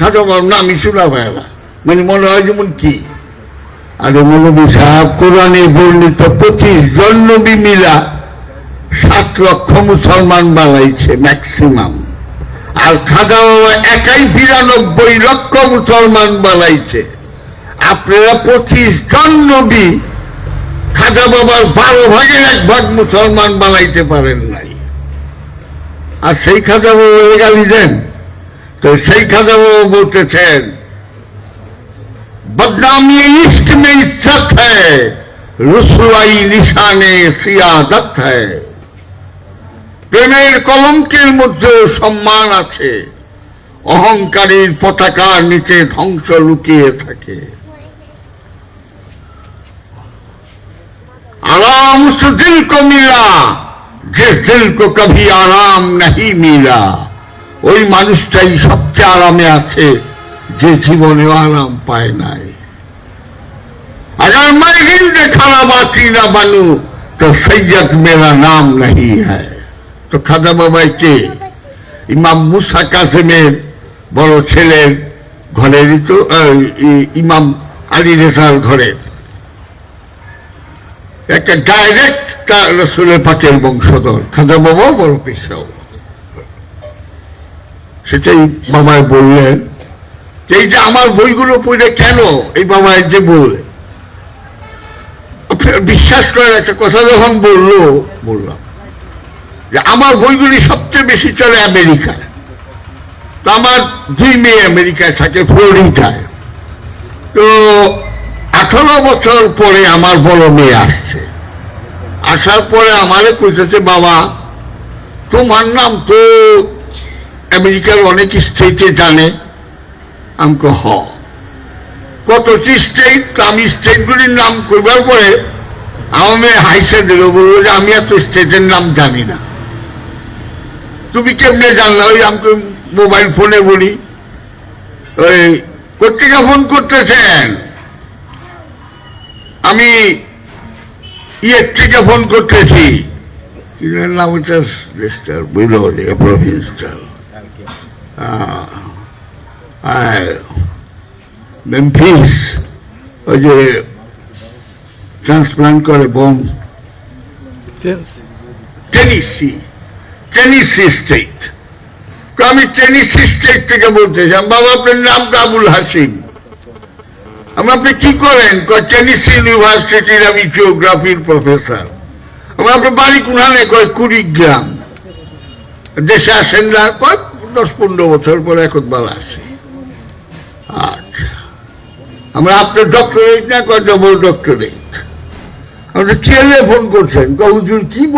খাজা বাবার নামই শোনা না মানে মনে হয় যেমন কি আরে মৌলবী সাহেব কোরআনে বর্ণিত পঁচিশ জন নবী মিলা সাত লক্ষ মুসলমান বানাইছে ম্যাক্সিমাম। আর খাজা বাবা একাই বিরানব্বই লক্ষ মুসলমান বানাইছে। আপনারা পঁচিশ জন নবী খাজা বাবার বারো ভাগের এক ভাগ মুসলমান বানাইতে পারেন নাই। আর সেই খাজা বাবা গালি দেন তো সেইখানেও বলতেছেন, বদনামি ইস্ট মে ইজ্জত হ্যায় নিশানে সিয়াদত হেমের কলঙ্কের মধ্যে সম্মান আছে, অহংকারীর পতাকার নিচে ধ্বংস লুকিয়ে থাকে। আরাম সুদিল কো মিলা জিস দিল কো কভি আরাম নাহি মিলা। ওই মানুষটাই সবচেয়ে আরামে আছে যে জীবনেও আরাম পায় নাই अगर मैं हिंद खाना बाती ना बनू तो सैयद मेरा नाम नहीं है তো খাজা বাবাই কে ইমাম মুসা কাসেমের বড় ছেলের ঘরেরই তো আহ, ই- ইমাম আলী রেসার ঘরের একটা ডাইরেক্ট তার রসুলের পাকের বংশধর খাজা বাবাও বড় পেশাও সেটাই বাবাই বললেন যে এই যে আমার বইগুলো পড়ে কেন? এই বাবাই যে বললেন। বিশ্বাস করার একটা কথা যখন বলল, বললাম যে আমার বইগুলি সবচেয়ে বেশি চলে আমেরিকায়। তো আমার দুই মেয়ে আমেরিকায় থাকে, ফ্লোরিডায়। তো আঠারো বছর পরে আমার বড় মেয়ে আসছে। আসার পরে আমারে কইতেছে, বাবা, তোমার নাম তো আমেরিকার অনেক স্টেটে জানে আমাকে হ। কতটি স্টেট, আমি স্টেটগুলির নাম করবার পরে আমি হাইসে দিল বলল যে, আমি এত স্টেটের নাম জানি না। তুমি কেমনে জানলা? ওই আমাকে মোবাইল ফোনে বলি। ওই কোথেকে ফোন করতেছেন? আমি ইয়ের থেকে ফোন করতেছি। নাম বুঝলো প্রভিন্সটার মেমফিস ওই যে ট্রান্সপ্লান্ট করে বোন টেনিসি টেনিসি স্টেট তো আমি টেনিসি স্টেট থেকে বলতে চাই বাবা আপনার নাম আবুল হাসিম। আমি আপনি কি করেন? টেনিসি ইউনিভার্সিটির আমি জিওগ্রাফির প্রফেসর আমি আপনার বাড়ি কোনখানে? কয় কুড়িগ্রাম। দেশে আসেন না? কয় দশ পনেরো বছর পরে একবার আসি। আচ্ছা। আমরা আপনার ডক্টরেট না, কয় ডবল ডক্টরেট আপনি কে ফোন করছেন কি বই